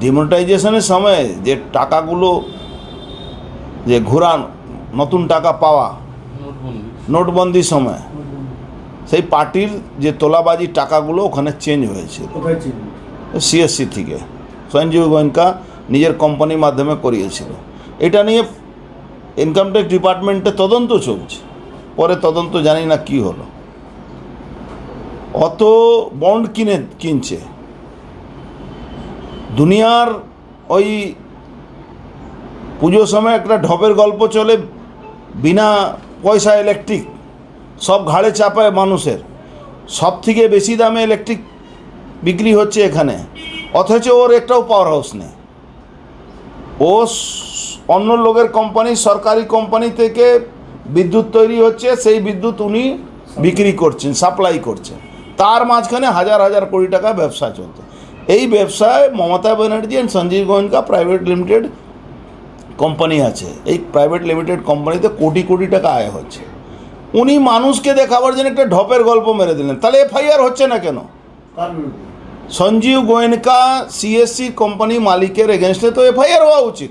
ডিমোনেটাইজেশনের সময় যে টাকাগুলো যে ঘোরান নতুন টাকা পাওয়া নোটবন্দির সময় সেই পার্টির যে তোলাবাজি টাকাগুলো ওখানে চেঞ্জ হয়েছে সিএসসি থেকে। সঞ্জীব গোয়েঙ্কা নিজের কোম্পানির মাধ্যমে করিয়েছিল। এটা নিয়ে ইনকাম ট্যাক্স ডিপার্টমেন্টে তদন্ত চলছে। পরে তদন্ত জানি না কি হলো। অত বন্ড কিনে কিনছে। দুনিয়ার ওই পুজোর সময় একটা ঢপের গল্প চলে, বিনা পয়সা ইলেকট্রিক সব ঘাড়ে চাপায় মানুষের। সব থেকে বেশি দামে ইলেকট্রিক বিক্রি হচ্ছে এখানে। অথচ ওর একটাও পাওয়ার হাউস নেই। ও অন্য লোকের কোম্পানি সরকারি কোম্পানি থেকে বিদ্যুৎ তৈরি হচ্ছে, সেই বিদ্যুৎ উনি বিক্রি করছেন সাপ্লাই করছেন। তার মাঝখানে হাজার হাজার কোটি টাকা ব্যবসা চলছে। এই ব্যবসায় Mamata Banerjee and Sanjeev Goenka private limited company আছে। এই প্রাইভেট লিমিটেড কোম্পানিতে কোটি কোটি টাকা আয় হচ্ছে। উনি মানুষকে দেখাবার জন্য একটা ঢপের গল্প মেরে দিলেন। তাহলে এফআইআর হচ্ছে না কেন? সঞ্জীব গোয়েঙ্কা সিএসসি কোম্পানি মালিকের এগেনস্টে তো এফআইআর হওয়া উচিত।